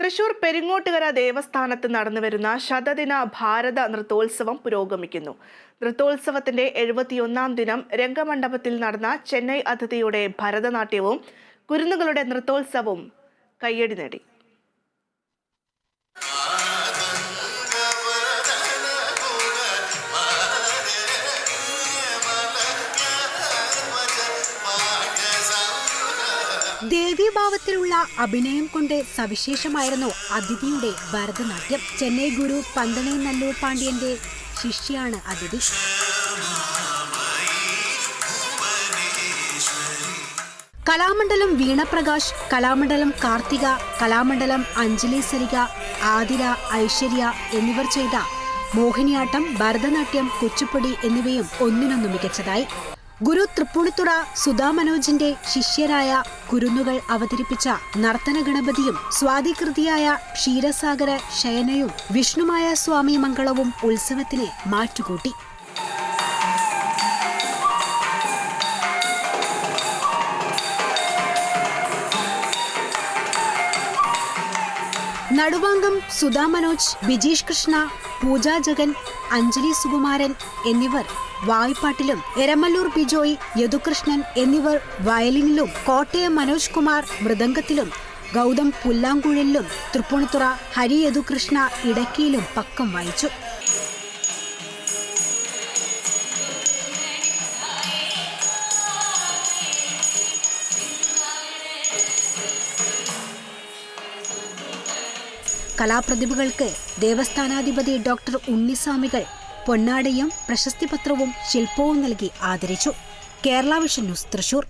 തൃശൂർ പെരിങ്ങോട്ടുകര ദേവസ്ഥാനത്ത് നടന്നുവരുന്ന ശതദിന ഭാരത നൃത്തോത്സവം പുരോഗമിക്കുന്നു. നൃത്തോത്സവത്തിന്റെ എഴുപത്തിയൊന്നാം ദിനം രംഗമണ്ഡപത്തിൽ നടന്ന ചെന്നൈ അതിഥിയുടെ ഭരതനാട്യവും കുരുന്നുകളുടെ നൃത്തോത്സവവും കയ്യടി നേടി. ദേവീഭാവത്തിലുള്ള അഭിനയം കൊണ്ട് സവിശേഷമായിരുന്നു അതിഥിയുടെ ഭരതനാട്യം. ചെന്നൈ ഗുരു പന്തണി നല്ലൂർ പാണ്ഡ്യന്റെ ശിഷ്യാണ് അതിഥി. കലാമണ്ഡലം വീണപ്രകാശ് കലാമണ്ഡലം കാർത്തിക കലാമണ്ഡലം അഞ്ജലി സരിക ആതിര ഐശ്വര്യ എന്നിവർ ചെയ്ത മോഹിനിയാട്ടം ഭരതനാട്യം കുച്ചിപ്പുടി എന്നിവയും ഒന്നിനൊന്നു മികച്ചതായി. ഗുരു തൃപ്പൂണിത്തുറ സുധാ മനോജിന്റെ ശിഷ്യരായ കുരുന്നുകൾ അവതരിപ്പിച്ച നർത്തന ഗണപതിയും സ്വാതികൃതിയായ ക്ഷീരസാഗര ശയനയും വിഷ്ണുമായ സ്വാമി മംഗളവും ഉത്സവത്തിന് മാറ്റുകൂട്ടി. നടുവാങ്കം സുധാ മനോജ് ബിജീഷ് കൃഷ്ണ പൂജ ജഗൻ അഞ്ജലി സുകുമാരൻ എന്നിവർ വായ്പാട്ടിലും എരമല്ലൂർ ബിജോയ് യദുകൃഷ്ണൻ എന്നിവർ വയലിനിലും കോട്ടയം മനോജ് കുമാർ മൃദംഗത്തിലും ഗൗതം പുല്ലാങ്കുഴലിലും തൃപ്പൂണിത്തുറ ഹരി യദുകൃഷ്ണ ഇടക്കിയിലും പക്കം വായിച്ചു കലാപ്രതിഭകൾക്ക് ദേവസ്ഥാനാധിപതി ഡോക്ടർ ഉണ്ണിസ്വാമികൾ പൊന്നാടയും പ്രശസ്തിപത്രവും ശില്പവും നൽകി ആദരിച്ചു. Kerala vision news Thrissur.